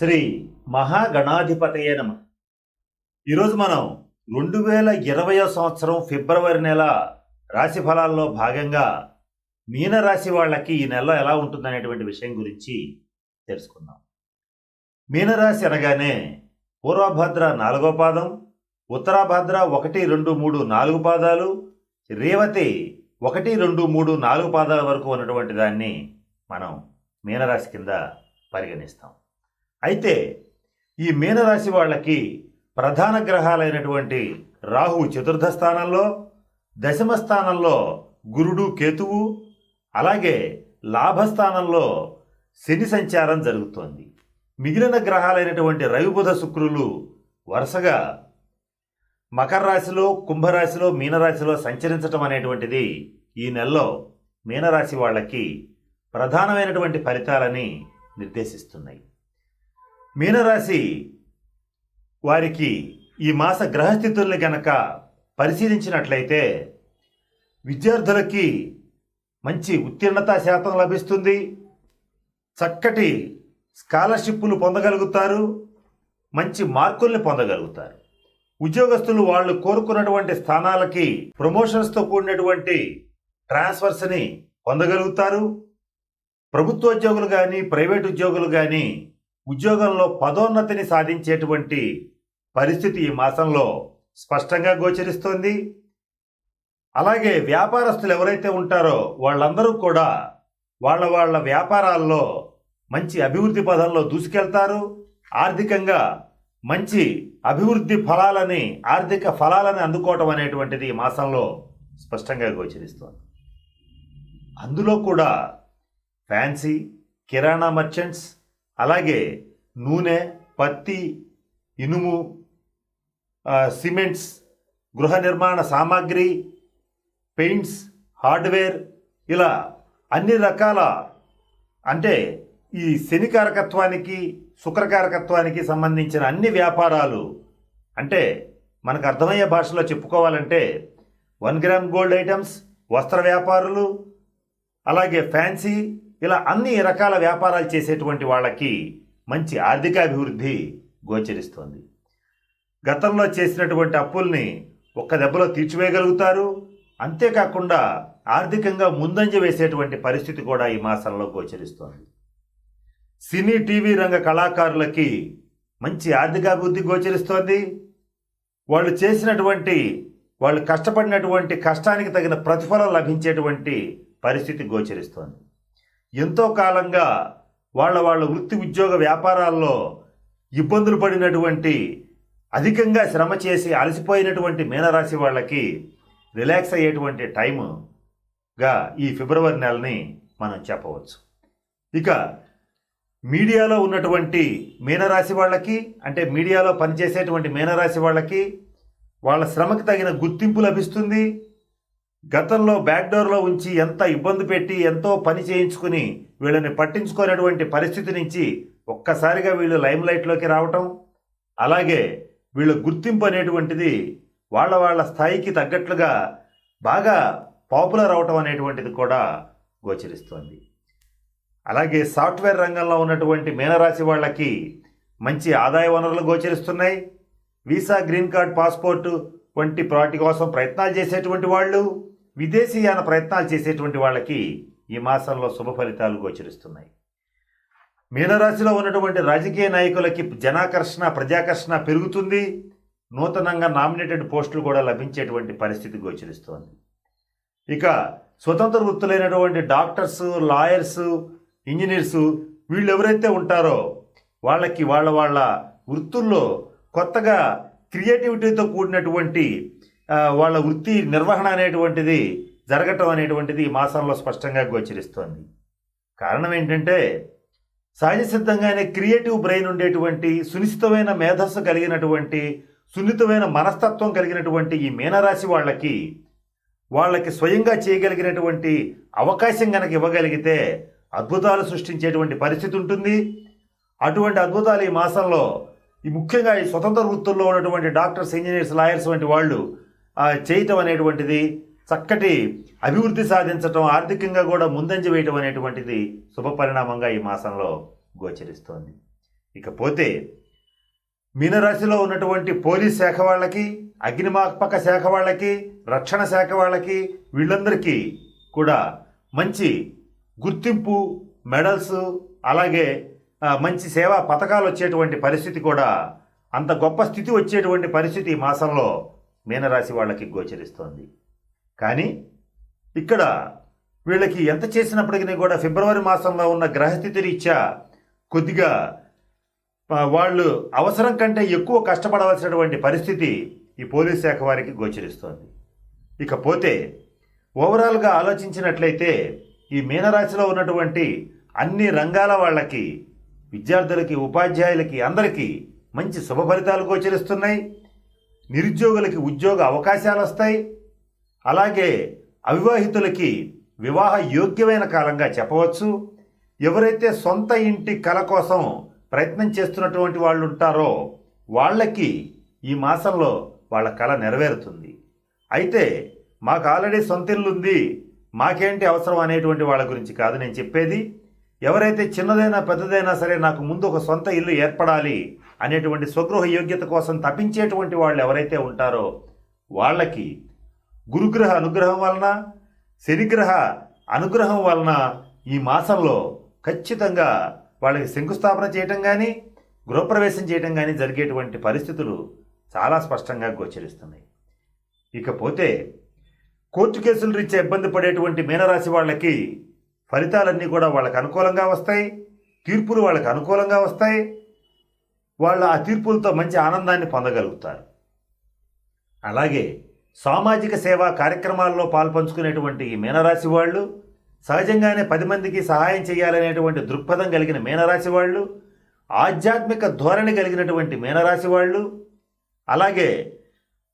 శ్రీ మహాగణాధిపతయే నమ. ఈరోజు మనం రెండు వేల ఇరవయో సంవత్సరం ఫిబ్రవరి నెల రాశి ఫలాల్లో భాగంగా మీనరాశి వాళ్ళకి ఈ నెల ఎలా ఉంటుందనేటువంటి విషయం గురించి తెలుసుకుందాం. మీనరాశి అనగానే పూర్వభద్ర నాలుగో పాదం ఉత్తరాభద్ర ఒకటి రెండు మూడు నాలుగు పాదాలు రేవతి ఒకటి రెండు మూడు నాలుగు పాదాల వరకు ఉన్నటువంటి దాన్ని మనం మీనరాశి కింద పరిగణిస్తాం. అయితే ఈ మీనరాశి వాళ్ళకి ప్రధాన గ్రహాలైనటువంటి రాహువు చతుర్థ స్థానంలో దశమ స్థానంలో గురుడు కేతువు అలాగే లాభస్థానంలో శని సంచారం జరుగుతోంది. మిగిలిన గ్రహాలైనటువంటి రవిబుధ శుక్రులు వరుసగా మకర రాశిలో కుంభరాశిలో మీనరాశిలో సంచరించటం అనేటువంటిది ఈ నెలలో మీనరాశి వాళ్ళకి ప్రధానమైనటువంటి ఫలితాలని నిర్దేశిస్తున్నాయి. మీనరాశి వారికి ఈ మాస గ్రహస్థితుల్ని గనక పరిశీలించినట్లయితే విద్యార్థులకి మంచి ఉత్తీర్ణత శాతం లభిస్తుంది. చక్కటి స్కాలర్షిప్లు పొందగలుగుతారు. మంచి మార్కుల్ని పొందగలుగుతారు. ఉద్యోగస్తులు వాళ్ళు కోరుకున్నటువంటి స్థానాలకి ప్రమోషన్స్తో కూడినటువంటి ట్రాన్స్ఫర్స్ని పొందగలుగుతారు. ప్రభుత్వ ఉద్యోగులు కానీ ప్రైవేట్ ఉద్యోగులు కానీ ఉద్యోగంలో పదోన్నతిని సాధించేటువంటి పరిస్థితి ఈ మాసంలో స్పష్టంగా గోచరిస్తోంది. అలాగే వ్యాపారస్తులు ఎవరైతే ఉంటారో వాళ్ళందరూ కూడా వాళ్ళ వాళ్ళ వ్యాపారాల్లో మంచి అభివృద్ధి పదంలో దూసుకెళ్తారు. ఆర్థికంగా మంచి అభివృద్ధి ఫలాలని ఆర్థిక ఫలాలని అందుకోవటం అనేటువంటిది ఈ మాసంలో స్పష్టంగా గోచరిస్తోంది. అందులో కూడా ఫ్యాన్సీ కిరాణా మర్చెంట్స్ అలాగే నూనె పత్తి ఇనుము సిమెంట్స్ గృహ నిర్మాణ సామాగ్రి పెయింట్స్ హార్డ్వేర్ ఇలా అన్ని రకాల అంటే ఈ శనికారకత్వానికి శుక్రకారకత్వానికి సంబంధించిన అన్ని వ్యాపారాలు అంటే మనకు అర్థమయ్యే భాషలో చెప్పుకోవాలంటే వన్ గ్రామ్ గోల్డ్ ఐటమ్స్ వస్త్ర వ్యాపారులు అలాగే ఫ్యాన్సీ ఇలా అన్ని రకాల వ్యాపారాలు చేసేటువంటి వాళ్ళకి మంచి ఆర్థికాభివృద్ధి గోచరిస్తోంది. గతంలో చేసినటువంటి అప్పుల్ని ఒక్క దెబ్బలో తీర్చివేయగలుగుతారు. అంతేకాకుండా ఆర్థికంగా ముందంజ వేసేటువంటి పరిస్థితి కూడా ఈ మాసంలో గోచరిస్తోంది. సినీ టీవీ రంగ కళాకారులకి మంచి ఆర్థికాభివృద్ధి గోచరిస్తోంది. వాళ్ళు చేసినటువంటి వాళ్ళు కష్టపడినటువంటి కష్టానికి తగిన ప్రతిఫలం లభించేటువంటి పరిస్థితి గోచరిస్తోంది. ఎంతో కాలంగా వాళ్ళ వాళ్ళ వృత్తి ఉద్యోగ వ్యాపారాల్లో ఇబ్బందులు పడినటువంటి అధికంగా శ్రమ చేసి అలసిపోయినటువంటి మీనరాశి వాళ్ళకి రిలాక్స్ అయ్యేటువంటి టైముగా ఈ ఫిబ్రవరి నెలని మనం చెప్పవచ్చు. ఇక మీడియాలో ఉన్నటువంటి మీనరాశి వాళ్ళకి అంటే మీడియాలో పనిచేసేటువంటి మీనరాశి వాళ్ళకి వాళ్ళ శ్రమకు తగిన గుర్తింపు లభిస్తుంది. గతంలో బ్యాక్డోర్లో ఉంచి ఎంత ఇబ్బంది పెట్టి ఎంతో పని చేయించుకుని వీళ్ళని పట్టించుకునేటువంటి పరిస్థితి నుంచి ఒక్కసారిగా వీళ్ళు లైమ్ లైట్లోకి రావటం అలాగే వీళ్ళ గుర్తింపు అనేటువంటిది వాళ్ళ వాళ్ళ స్థాయికి తగ్గట్లుగా బాగా పాపులర్ అవటం అనేటువంటిది కూడా గోచరిస్తోంది. అలాగే సాఫ్ట్వేర్ రంగంలో ఉన్నటువంటి మీనరాశి వాళ్ళకి మంచి ఆదాయ వనరులు గోచరిస్తున్నాయి. వీసా గ్రీన్ కార్డ్ పాస్పోర్టు వంటి వాటి కోసం ప్రయత్నాలు చేసేటువంటి వాళ్ళు విదేశీయాన ప్రయత్నాలు చేసేటువంటి వాళ్ళకి ఈ మాసంలో శుభ ఫలితాలు గోచరిస్తున్నాయి. మీనరాశిలో ఉన్నటువంటి రాజకీయ నాయకులకి జనాకర్షణ ప్రజాకర్షణ పెరుగుతుంది. నూతనంగా నామినేటెడ్ పోస్టులు కూడా లభించేటువంటి పరిస్థితి గోచరిస్తోంది. ఇక స్వతంత్ర వృత్తులైనటువంటి డాక్టర్స్ లాయర్స్ ఇంజనీర్స్ వీళ్ళు ఎవరైతే ఉంటారో వాళ్ళకి వాళ్ళ వాళ్ళ వృత్తుల్లో కొత్తగా క్రియేటివిటీతో కూడినటువంటి వాళ్ళ వృత్తి నిర్వహణ అనేటువంటిది జరగటం అనేటువంటిది ఈ మాసంలో స్పష్టంగా గోచరిస్తోంది. కారణం ఏంటంటే సహజ సిద్ధంగానే క్రియేటివ్ బ్రెయిన్ ఉండేటువంటి సునిశ్చితమైన మేధస్సు కలిగినటువంటి సున్నితమైన మనస్తత్వం కలిగినటువంటి ఈ మీనరాశి వాళ్ళకి వాళ్ళకి స్వయంగా చేయగలిగినటువంటి అవకాశం కనుక ఇవ్వగలిగితే అద్భుతాలు సృష్టించేటువంటి పరిస్థితి ఉంటుంది. అటువంటి అద్భుతాలు ఈ మాసంలో ఈ ముఖ్యంగా ఈ స్వతంత్ర వృత్తుల్లో ఉన్నటువంటి డాక్టర్స్ ఇంజనీర్స్ లాయర్స్ వంటి వాళ్ళు చేయటం అనేటువంటిది చక్కటి అభివృద్ధి సాధించటం ఆర్థికంగా కూడా ముందంజ వేయటం అనేటువంటిది శుభ పరిణామంగా ఈ మాసంలో గోచరిస్తోంది. ఇకపోతే మీనరాశిలో ఉన్నటువంటి పోలీస్ శాఖ వాళ్ళకి అగ్నిమాపక శాఖ వాళ్ళకి రక్షణ శాఖ వాళ్ళకి వీళ్ళందరికీ కూడా మంచి గుర్తింపు మెడల్స్ అలాగే మంచి సేవా పథకాలు వచ్చేటువంటి పరిస్థితి కూడా అంత గొప్ప స్థితి వచ్చేటువంటి పరిస్థితి ఈ మాసంలో మీనరాశి వాళ్ళకి గోచరిస్తోంది. కానీ ఇక్కడ వీళ్ళకి ఎంత చేసినప్పటికీ కూడా ఫిబ్రవరి మాసంలో ఉన్న గ్రహస్థితి రీత్యా కొద్దిగా వాళ్ళు అవసరం కంటే ఎక్కువ కష్టపడవలసినటువంటి పరిస్థితి ఈ పోలీస్ శాఖ వారికి గోచరిస్తోంది. ఇకపోతే ఓవరాల్గా ఆలోచించినట్లయితే ఈ మీనరాశిలో ఉన్నటువంటి అన్ని రంగాల వాళ్ళకి విద్యార్థులకి ఉపాధ్యాయులకి అందరికీ మంచి శుభ ఫలితాలు గోచరిస్తున్నాయి. నిరుద్యోగులకి ఉద్యోగ అవకాశాలు వస్తాయి అలాగే అవివాహితులకి వివాహ యోగ్యమైన కాలంగా చెప్పవచ్చు. ఎవరైతే సొంత ఇంటి కల కోసం ప్రయత్నం చేస్తున్నటువంటి వాళ్ళు ఉంటారో వాళ్ళకి ఈ మాసంలో వాళ్ళ కళ నెరవేరుతుంది. అయితే మాకు ఆల్రెడీ సొంత ఇల్లు ఉంది మాకేంటి అవసరం అనేటువంటి వాళ్ళ గురించి కాదు నేను చెప్పేది. ఎవరైతే చిన్నదైనా పెద్దదైనా సరే నాకు ముందు ఒక సొంత ఇల్లు ఏర్పడాలి అనేటువంటి స్వగృహ యోగ్యత కోసం తప్పించేటువంటి వాళ్ళు ఎవరైతే ఉంటారో వాళ్ళకి గురుగ్రహ అనుగ్రహం వలన శనిగ్రహ అనుగ్రహం వలన ఈ మాసంలో ఖచ్చితంగా వాళ్ళకి శంకుస్థాపన చేయటం కానీ గృహప్రవేశం చేయటం కానీ జరిగేటువంటి పరిస్థితులు చాలా స్పష్టంగా గోచరిస్తున్నాయి. ఇకపోతే కోర్టు కేసులు రీత్యా ఇబ్బంది పడేటువంటి మీనరాశి వాళ్ళకి ఫలితాలన్నీ కూడా వాళ్ళకు అనుకూలంగా వస్తాయి తీర్పులు వాళ్ళకి అనుకూలంగా వస్తాయి. వాళ్ళ ఆ తీర్పులతో మంచి ఆనందాన్ని పొందగలుగుతారు. అలాగే సామాజిక సేవా కార్యక్రమాల్లో పాల్పంచుకునేటువంటి ఈ మీనరాశి వాళ్ళు సహజంగానే పది మందికి సహాయం చేయాలనేటువంటి దృక్పథం కలిగిన మీనరాశి వాళ్ళు ఆధ్యాత్మిక ధోరణి కలిగినటువంటి మీనరాశి వాళ్ళు అలాగే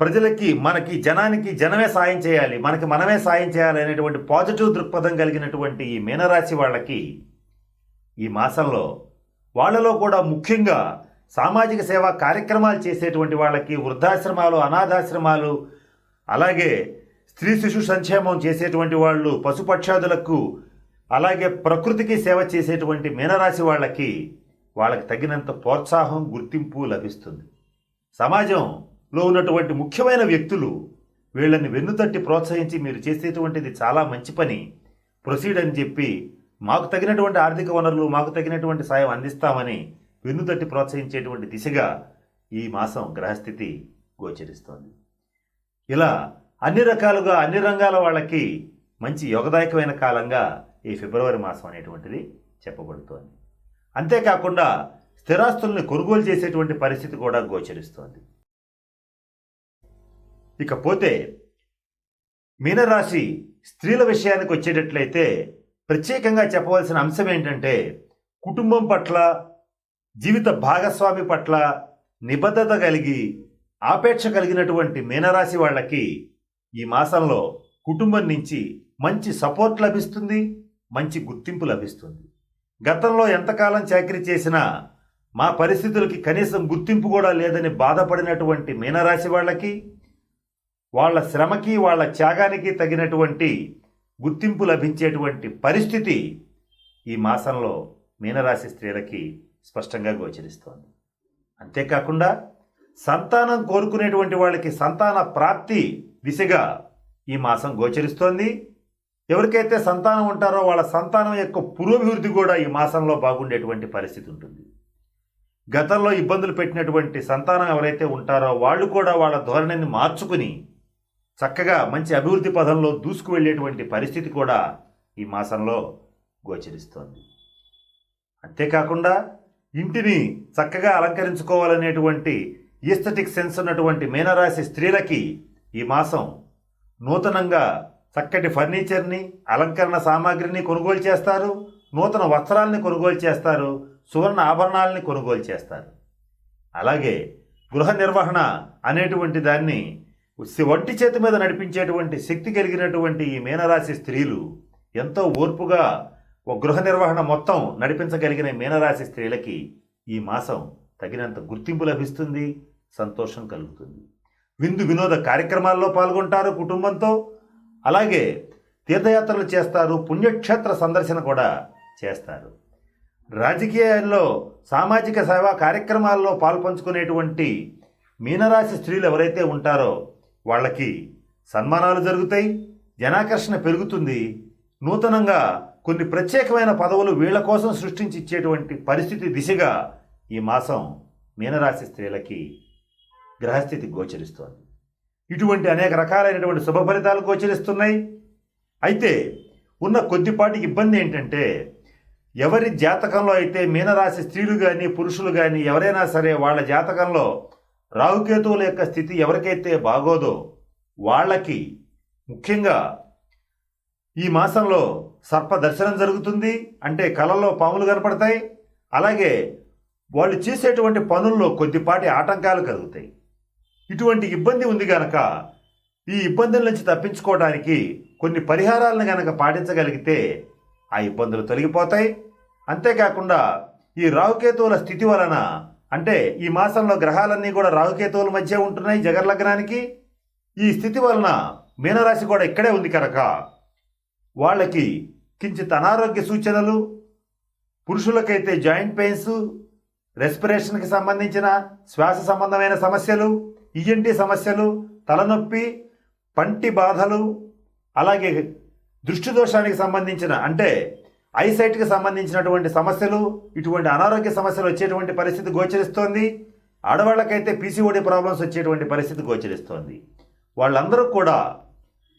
ప్రజలకి మనకి జనానికి జనమే సాయం చేయాలి మనకి మనమే సాయం చేయాలి అనేటువంటి పాజిటివ్ దృక్పథం కలిగినటువంటి ఈ మీనరాశి వాళ్ళకి ఈ మాసంలో వాళ్ళలో కూడా ముఖ్యంగా సామాజిక సేవా కార్యక్రమాలు చేసేటువంటి వాళ్ళకి వృద్ధాశ్రమాలు అనాథాశ్రమాలు అలాగే స్త్రీ శిశు సంక్షేమం చేసేటువంటి వాళ్ళు పశుపక్షాదులకు అలాగే ప్రకృతికి సేవ చేసేటువంటి మీనరాశి వాళ్ళకి వాళ్ళకి తగినంత ప్రోత్సాహం గుర్తింపు లభిస్తుంది. సమాజంలో ఉన్నటువంటి ముఖ్యమైన వ్యక్తులు వీళ్ళని వెన్నుతట్టి ప్రోత్సహించి మీరు చేసేటువంటిది చాలా మంచి పని. ప్రొసీడ్ అని చెప్పి మాకు తగినటువంటి ఆర్థిక వనరులు మాకు తగినటువంటి సాయం అందిస్తామని వెన్నుతట్టి ప్రోత్సహించేటువంటి దిశగా ఈ మాసం గ్రహస్థితి గోచరిస్తోంది. ఇలా అన్ని రకాలుగా అన్ని రంగాల వాళ్ళకి మంచి యోగదాయకమైన కాలంగా ఈ ఫిబ్రవరి మాసం అనేటువంటిది చెప్పబడుతోంది. అంతేకాకుండా స్థిరాస్తుల్ని కొనుగోలు చేసేటువంటి పరిస్థితి కూడా గోచరిస్తోంది. ఇకపోతే మీనరాశి స్త్రీల విషయానికి వచ్చేటట్లయితే ప్రత్యేకంగా చెప్పవలసిన అంశం ఏంటంటే కుటుంబం పట్ల జీవిత భాగస్వామి పట్ల నిబద్ధత కలిగి ఆపేక్ష కలిగినటువంటి మీనరాశి వాళ్ళకి ఈ మాసంలో కుటుంబం నుంచి మంచి సపోర్ట్ లభిస్తుంది మంచి గుర్తింపు లభిస్తుంది. గతంలో ఎంతకాలం చాకరీ చేసినా మా పరిస్థితులకి కనీసం గుర్తింపు కూడా లేదని బాధపడినటువంటి మీనరాశి వాళ్ళకి వాళ్ళ శ్రమకి వాళ్ళ త్యాగానికి తగినటువంటి గుర్తింపు లభించేటువంటి పరిస్థితి ఈ మాసంలో మీనరాశి స్త్రీలకి స్పష్టంగా గోచరిస్తోంది. అంతేకాకుండా సంతానం కోరుకునేటువంటి వాళ్ళకి సంతాన ప్రాప్తి దిశగా ఈ మాసం గోచరిస్తోంది. ఎవరికైతే సంతానం ఉంటారో వాళ్ళ సంతానం యొక్క పురోభివృద్ధి కూడా ఈ మాసంలో బాగుండేటువంటి పరిస్థితి ఉంటుంది. గతంలో ఇబ్బందులు పెట్టినటువంటి సంతానం ఎవరైతే ఉంటారో వాళ్ళు కూడా వాళ్ళ ధోరణిని మార్చుకుని చక్కగా మంచి అభివృద్ధి పదంలో దూసుకు వెళ్ళేటువంటి పరిస్థితి కూడా ఈ మాసంలో గోచరిస్తోంది. అంతేకాకుండా ఇంటిని చక్కగా అలంకరించుకోవాలనేటువంటి ఈస్థెటిక్ సెన్స్ ఉన్నటువంటి మీనరాశి స్త్రీలకి ఈ మాసం నూతనంగా చక్కటి ఫర్నిచర్ని అలంకరణ సామాగ్రిని కొనుగోలు చేస్తారు. నూతన వస్త్రాలని కొనుగోలు చేస్తారు. సువర్ణ ఆభరణాలని కొనుగోలు చేస్తారు. అలాగే గృహ నిర్వహణ అనేటువంటి దాన్ని ఒంటి చేతి మీద నడిపించేటువంటి శక్తి కలిగినటువంటి ఈ మీనరాశి స్త్రీలు ఎంతో ఓర్పుగా ఓ గృహ నిర్వహణ మొత్తం నడిపించగలిగిన మీనరాశి స్త్రీలకి ఈ మాసం తగినంత గుర్తింపు లభిస్తుంది సంతోషం కలుగుతుంది. విందు వినోద కార్యక్రమాల్లో పాల్గొంటారు కుటుంబంతో. అలాగే తీర్థయాత్రలు చేస్తారు పుణ్యక్షేత్ర సందర్శన కూడా చేస్తారు. రాజకీయాల్లో సామాజిక సేవా కార్యక్రమాల్లో పాల్పంచుకునేటువంటి మీనరాశి స్త్రీలు ఎవరైతే ఉంటారో వాళ్ళకి సన్మానాలు జరుగుతాయి జనాకర్షణ పెరుగుతుంది. నూతనంగా కొన్ని ప్రత్యేకమైన పదవులు వీళ్ళ కోసం సృష్టించి ఇచ్చేటువంటి పరిస్థితి దిశగా ఈ మాసం మీనరాశి స్త్రీలకి గ్రహస్థితి గోచరిస్తోంది. ఇటువంటి అనేక రకాలైనటువంటి శుభ ఫలితాలు గోచరిస్తున్నాయి. అయితే ఉన్న కొద్దిపాటి ఇబ్బంది ఏంటంటే ఎవరి జాతకంలో అయితే మీనరాశి స్త్రీలు కానీ పురుషులు కానీ ఎవరైనా సరే వాళ్ళ జాతకంలో రాహుకేతువుల యొక్క స్థితి ఎవరికైతే బాగోదో వాళ్ళకి ముఖ్యంగా ఈ మాసంలో సర్ప దర్శనం జరుగుతుంది. అంటే కళల్లో పాములు కనపడతాయి. అలాగే వాళ్ళు చేసేటువంటి పనుల్లో కొద్దిపాటి ఆటంకాలు కలుగుతాయి. ఇటువంటి ఇబ్బంది ఉంది గనక ఈ ఇబ్బందుల నుంచి తప్పించుకోవడానికి కొన్ని పరిహారాలను గనక పాటించగలిగితే ఆ ఇబ్బందులు తొలగిపోతాయి. అంతేకాకుండా ఈ రాహుకేతువుల స్థితి వలన అంటే ఈ మాసంలో గ్రహాలన్నీ కూడా రాహుకేతువుల మధ్య ఉంటున్నాయి జగర్లగ్నానికి. ఈ స్థితి వలన మీనరాశి కూడా ఇక్కడే ఉంది కనుక వాళ్ళకి కించిత్ అనారోగ్య సూచనలు పురుషులకైతే జాయింట్ పెయిన్స్ రెస్పిరేషన్కి సంబంధించిన శ్వాస సంబంధమైన సమస్యలు ఈఎన్టీ సమస్యలు తలనొప్పి పంటి బాధలు అలాగే దృష్టి దోషానికి సంబంధించిన అంటే ఐసైట్కి సంబంధించినటువంటి సమస్యలు ఇటువంటి అనారోగ్య సమస్యలు వచ్చేటువంటి పరిస్థితి గోచరిస్తోంది. ఆడవాళ్ళకైతే పీసీఓడి ప్రాబ్లమ్స్ వచ్చేటువంటి పరిస్థితి గోచరిస్తోంది. వాళ్ళందరూ కూడా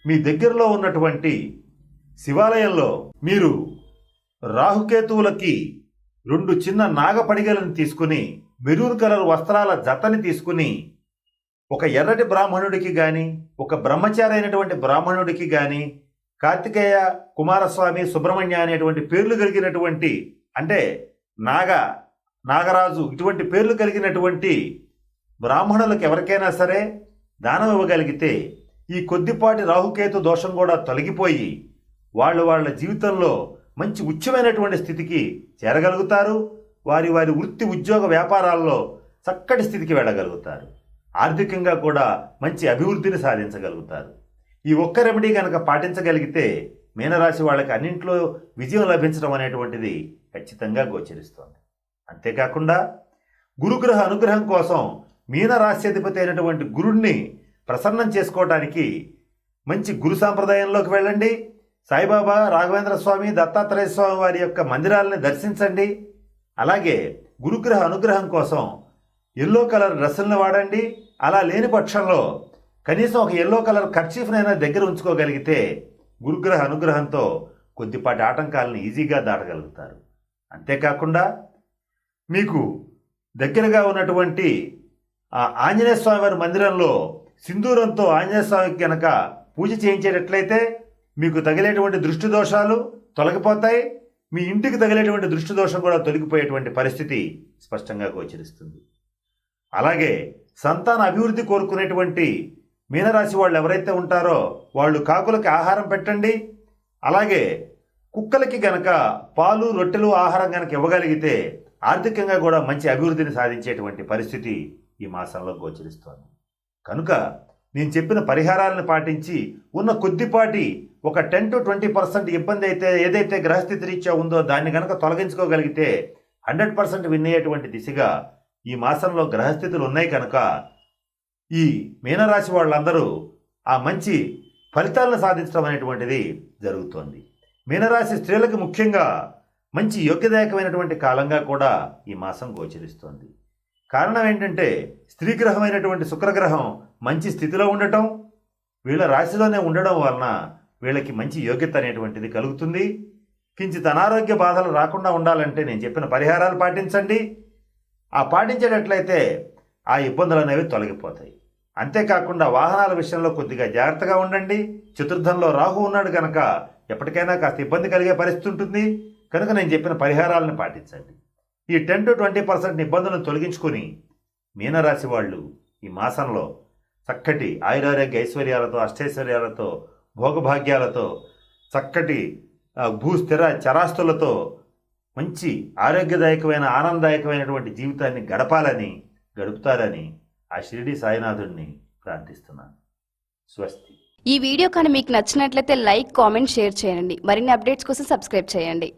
మీ దగ్గరలో ఉన్నటువంటి శివాలయంలో మీరు రాహుకేతువులకి రెండు చిన్న నాగపడిగలను తీసుకుని మెరూన్ కలర్ వస్త్రాల జతని తీసుకుని ఒక ఎర్రటి బ్రాహ్మణుడికి గాని ఒక బ్రహ్మచారి అయినటువంటి బ్రాహ్మణుడికి గాని కార్తికేయ కుమారస్వామి సుబ్రహ్మణ్య అనేటువంటి పేర్లు కలిగినటువంటి అంటే నాగ నాగరాజు ఇటువంటి పేర్లు కలిగినటువంటి బ్రాహ్మణులకు ఎవరికైనా సరే దానం ఇవ్వగలిగితే ఈ కొద్దిపాటి రాహుకేతు దోషం కూడా తొలగిపోయి వాళ్ళు వాళ్ళ జీవితంలో మంచి ఉచ్చమైనటువంటి స్థితికి చేరగలుగుతారు. వారి వారి వృత్తి ఉద్యోగ వ్యాపారాల్లో చక్కటి స్థితికి వెళ్ళగలుగుతారు. ఆర్థికంగా కూడా మంచి అభివృద్ధిని సాధించగలుగుతారు. ఈ ఒక్క రెమెడీ కనుక పాటించగలిగితే మీనరాశి వాళ్ళకి అన్నింట్లో విజయం లభించడం అనేటువంటిది ఖచ్చితంగా గోచరిస్తోంది. అంతేకాకుండా గురుగ్రహ అనుగ్రహం కోసం మీనరాశ్యాధిపతి అయినటువంటి గురుణ్ణి ప్రసన్నం చేసుకోవడానికి మంచి గురు సాంప్రదాయంలోకి వెళ్ళండి. సాయిబాబా రాఘవేంద్ర స్వామి దత్తాత్రేయ స్వామి వారి యొక్క మందిరాలని దర్శించండి. అలాగే గురుగ్రహ అనుగ్రహం కోసం ఎల్లో కలర్ డ్రెస్సులను వాడండి. అలా లేని పక్షంలో కనీసం ఒక ఎల్లో కలర్ ఖర్చీఫ్నైనా దగ్గర ఉంచుకోగలిగితే గురుగ్రహ అనుగ్రహంతో కొద్దిపాటి ఆటంకాలను ఈజీగా దాటగలుగుతారు. అంతేకాకుండా మీకు దగ్గరగా ఉన్నటువంటి ఆ ఆంజనేయ స్వామి వారి మందిరంలో సింధూరంతో ఆంజనేయ స్వామికి కనుక పూజ చేయించేటట్లయితే మీకు తగిలేటువంటి దృష్టి దోషాలు తొలగిపోతాయి. మీ ఇంటికి తగిలేటువంటి దృష్టి దోషం కూడా తొలగిపోయేటువంటి పరిస్థితి స్పష్టంగా గోచరిస్తుంది. అలాగే సంతాన అభివృద్ధి కోరుకునేటువంటి మీనరాశి వాళ్ళు ఎవరైతే ఉంటారో వాళ్ళు కాకులకి ఆహారం పెట్టండి. అలాగే కుక్కలకి గనక పాలు రొట్టెలు ఆహారం గనక ఇవ్వగలిగితే ఆర్థికంగా కూడా మంచి అభివృద్ధిని సాధించేటువంటి పరిస్థితి ఈ మాసంలో గోచరిస్తోంది. కనుక నేను చెప్పిన పరిహారాలను పాటించి ఉన్న కొద్దిపాటి ఒక టెన్ టు ట్వంటీ పర్సెంట్ ఇబ్బంది అయితే ఏదైతే గ్రహస్థితి రీత్యా ఉందో దాన్ని కనుక తొలగించుకోగలిగితే హండ్రెడ్ పర్సెంట్ విన్ అయ్యేటువంటి దిశగా ఈ మాసంలో గ్రహస్థితులు ఉన్నాయి కనుక ఈ మీనరాశి వాళ్ళందరూ ఆ మంచి ఫలితాలను సాధించడం అనేటువంటిది జరుగుతోంది. మీనరాశి స్త్రీలకు ముఖ్యంగా మంచి యోగ్యదాయకమైనటువంటి కాలంగా కూడా ఈ మాసం గోచరిస్తోంది. కారణం ఏంటంటే స్త్రీ గ్రహమైనటువంటి శుక్రగ్రహం మంచి స్థితిలో ఉండటం వీళ్ళ రాశిలోనే ఉండడం వలన వీళ్ళకి మంచి యోగ్యత అనేటువంటిది కలుగుతుంది. కించిత్ అనారోగ్య బాధలు రాకుండా ఉండాలంటే నేను చెప్పిన పరిహారాలు పాటించండి. ఆ పాటించేటట్లయితే ఆ ఇబ్బందులు అనేవి తొలగిపోతాయి. అంతేకాకుండా వాహనాల విషయంలో కొద్దిగా జాగ్రత్తగా ఉండండి. చతుర్థంలో రాహు ఉన్నాడు కనుక ఎప్పటికైనా కాస్త ఇబ్బంది కలిగే పరిస్థితి ఉంటుంది. కనుక నేను చెప్పిన పరిహారాలను పాటించండి. ఈ టెన్ టు ట్వంటీ పర్సెంట్ ఇబ్బందులను తొలగించుకొని మీనరాశి వాళ్ళు ఈ మాసంలో చక్కటి ఆయురారోగ్య ఐశ్వర్యాలతో అష్టైశ్వర్యాలతో భోగభాగ్యాలతో చక్కటి భూస్థిర చరాస్తులతో మంచి ఆరోగ్యదాయకమైన ఆనందదాయకమైనటువంటి జీవితాన్ని గడపాలని గడుపుతారని ఆ షిరిడి సాయినాథుడిని ప్రార్థిస్తున్నాను. స్వస్తి. ఈ వీడియో కానీ మీకు నచ్చినట్లయితే లైక్ కామెంట్ షేర్ చేయండి. మరిన్ని అప్డేట్స్ కోసం సబ్స్క్రైబ్ చేయండి.